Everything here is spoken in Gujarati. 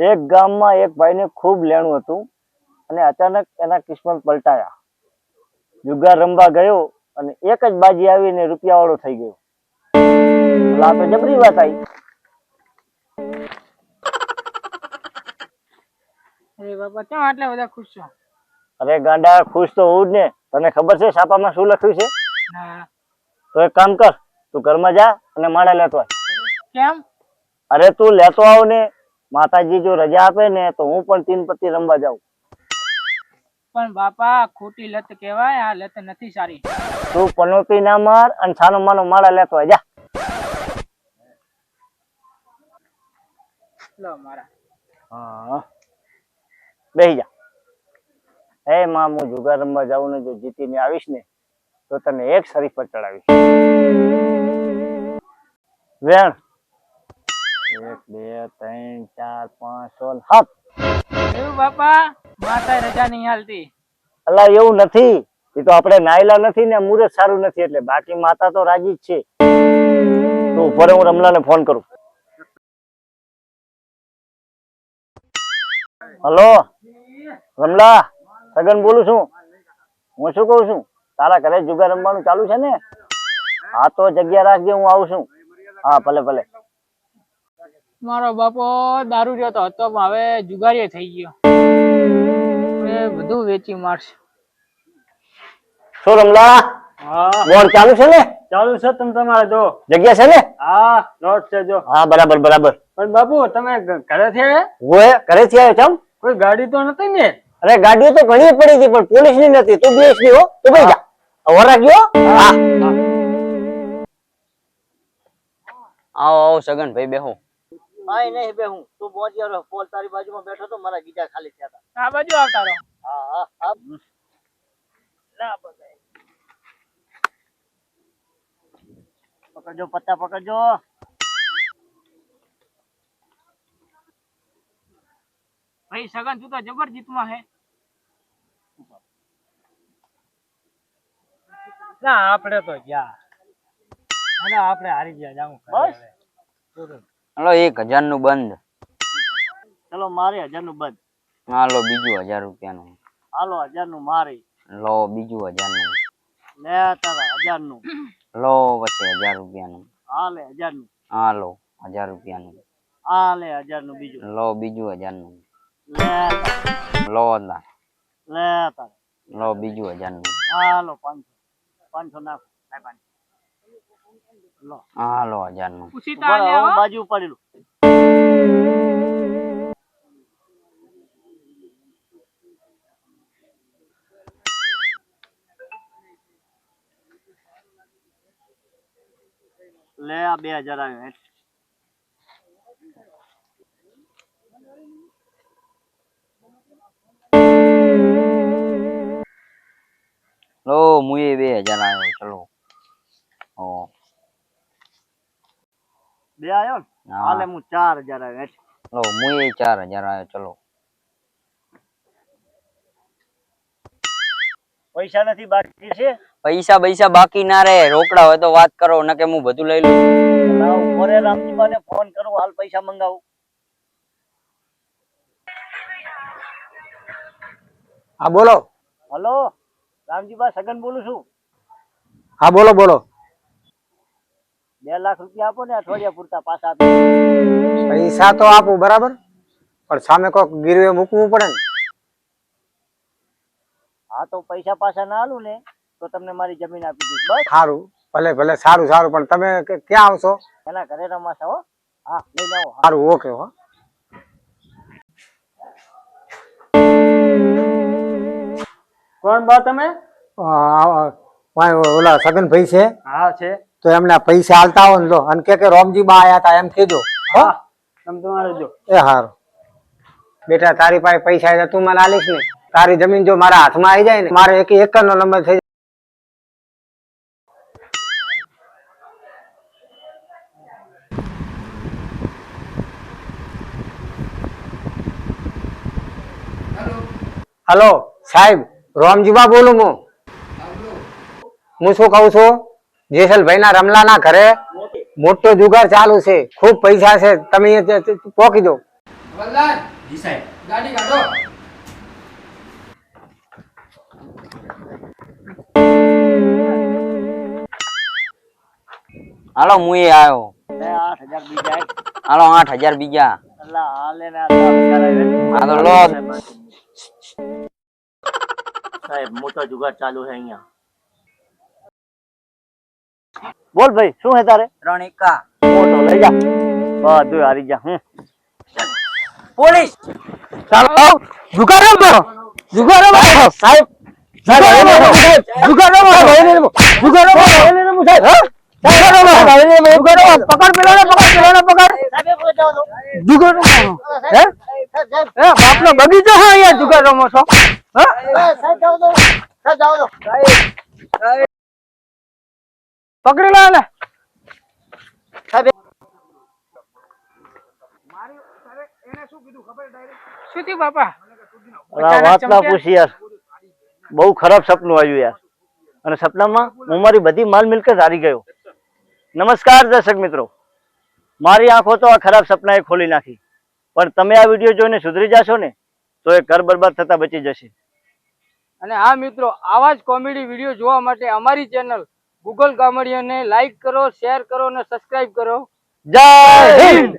એક ગામમાં એક ભાઈને ખૂબ લેણું હતું અને અચાનક એના કિસ્મત પલટાયા. જુગાર રમવા ગયો અને એક જ બાજી આવીને રૂપિયાવાળો થઈ ગયો. એટલે આ તો જબરી વાત આવી અરે બાપા કેમ આટલા બધા ખુશ છો? અરે ગાંડા ખુશ તો હું જ ને. તને ખબર છે છાપામાં શું લખ્યું છે? તો એક કામ કર તું ઘરમાં જા અને માળા લેતો આવ કેમ? અરે તું લેતો આવ ને માતાજી જો રજા આપે ને તો હું પણ તીન પત્તી રમવા જાઉં. પણ બાપા ખોટી લત કહેવાય આ લત નથી સારી. તું પનોતી ના માર અને છાનો માનો માળા લેતો જા. લો મારા. હા. બેહી જા. હે માં હું જુગાર રમવા જાઉં ને જો જીતીને આવીશ ને તો તને એક શરીફ પર ચડાવીશ. વેણ એક બે ત્રણ ચાર પાંચ છ સાત. એવું બાપા? માતા રજા નહીં હાલતી અલા એવું નથી. એ તો આપણે નાયલા નથી ને મુહૂર્ત સારું નથી એટલે બાકી માતા તો રાજી જ છે. તો ઉપર હું રમલાને ફોન કરું. હલો? રમલા સગન બોલું છું. હું શું કહું છું? તારા ઘરે જુગાર રમવાનું ચાલુ છે ને? હા તો જગ્યા રાખજે હું આવું છું. હા ભલે ભલે. મારો બાપો દારૂ રહ્યો તો હતો પણ હવે જુગારીએ થઈ ગયો. એ બધું વેચી મારશે. શું રમલા? હા. બોર્ડ ચાલુ છે ને? ચાલુ છે તમે તમારે જો. જગ્યા છે ને? હા નોટ છે જો. હા બરાબર બરાબર. પણ બાપુ તમે ઘરે થી આવ્યા? હું ઘરેથી આવ્યો ચમ કોઈ ગાડી તો નથી ને? અરે ગાડીઓ તો ઘણી પડી હતી પણ પોલીસની નથી તું બેસની હો. તું ભાઈ જા. હવે રાખજો હા. આવો આવો સગન ભાઈ બેહો. આય નહીં બે હું તું પહોંચી રહ્યો પોલ તારી બાજુમાં બેઠો તો મારા ગીજા ખાલી થયા હતા આ બાજુ આવતા રહો. હા હા હા. ના બગાય. પકડજો પત્તા પકડજો. ભાઈ સગન તું તો જબર જીતમાં હે. ના આપણે તો ગયા. અને આપણે હારી ગયા જાઉં બસ? હાલો એક હજારનું બંધ. ચલો મારે હજારનું બંધ હાલો બીજું હજાર રૂપિયાનું. હાલો હજારનું મારે. લો બીજું હજારનું લે તારા હજારનું લો પછી હજાર રૂપિયાનું. હાલે હજારનું હાલો હજાર રૂપિયાનું. હાલે હજારનું બીજું. લો બીજું હજારનું લે લો લા તારા. લો બીજું હજારનું હાલો પાંચસો. પાંચસો નાખો. લો. હાલો હજારનું હું. બાજુ પડેલું લે. આ બે હજાર આવ્યો. લો મુએ બે હજાર આવ્યો ચલો. બે આવ્યો ને? હા. હાલે હું ચાર હજાર આવ્યો. લો મુએ ચાર હજાર આવ્યો ચલો. પૈસા નથી બાકી છે? પૈસા પૈસા બાકી ના રે રોકડા હોય તો વાત કરો નકે હું બધું લઈ લઉં. મોરે રામજીબાને ફોન કરું હાલ પૈસા મંગાવું. હા બોલો. હલો? રામજીબા સગન બોલું છું. હા બોલો બોલો. બે લાખ રૂપિયા આપો ને અઠવાડિયા પૂરતા પાછા આપી પૈસા તો આપું બરાબર? પણ સામે કોક ગીરવે મૂકવું પડે ને. હા તો પૈસા પાછા ના આલું ને તો તમને મારી જમીન આપી દઈશ. બસ. સારું ભલે ભલે સારું સારું પણ તમે ક્યાં આવશો? એના ઘરે રમાશે હો. હા લઈ જાઓ સારું ઓકે હો. કોણ બા તમે? ઓલા સગન ભાઈ ઓલા સગનભાઈ છે. હા છે. તો એમને પૈસા હાલતા હોય ને લો. અને કે કે રોમજી બા આયા હતા એમ કેજો હો? હા. તમે તમારે જો. એ હારું. બેટા તારી પાસે પૈસા આવ્યા તું મને આલીશ ને. તારી જમીન જો મારા હાથમાં આવી જાય ને મારે એક એકર નો નંબર થઈ હલો સાહેબ રોમજીબા બોલું હું. હું શું કહું છું? જેસલભાઈ ના રમલા ના ઘરે મોટો જુગાર ચાલુ છે. ખૂબ પૈસા છે. તમે અહીંયા પોકી દો. હાલો હું એ આવ્યો લે આઠ હજાર બીજા આય. હાલો આઠ હજાર બીજા. અલા હાલે ને આ દસ હજાર આવે. આ તો લો. સાહેબ મોટો જુગાર ચાલુ છે અહીંયા. બોલ ભાઈ શું હે તારે? રણિકા. મોટો લઈ જા. બધું હારી જા હું પોલીસ! ચાલો જુગાર રમો જુગાર મારો સાહેબ. જુગાર જુગાર જુગાર સાહેબ. હા? જુગાર રમો. જુગાર પકડ પકડ પેલાને પકડ. જુગાર રમો. હે? હે બાપનો બગીચો છે અહીંયા જુગાર રમો છો. હા? ને અલા લો ના બહુ ખરાબ સપનું આવ્યું યાર. અને સપનામાં હું મારી બધી માલ મિલકત હારી ગયો. નમસ્કાર દર્શક મિત્રો. મારી આંખો તો આ ખરાબ સપનાએ ખોલી નાખી. પણ તમે આ વીડિયો જોઈને સુધરી જશો ને તો એ ઘર બરબાદ થતા બચી જશે. અને હા મિત્રો આવા જ કોમેડી વીડિયો જોવા માટે અમારી ચેનલ ગૂગલ કોમેડિયનને લાઈક કરો શેર કરો અને સબસ્ક્રાઇબ કરો. જય હિન્દ!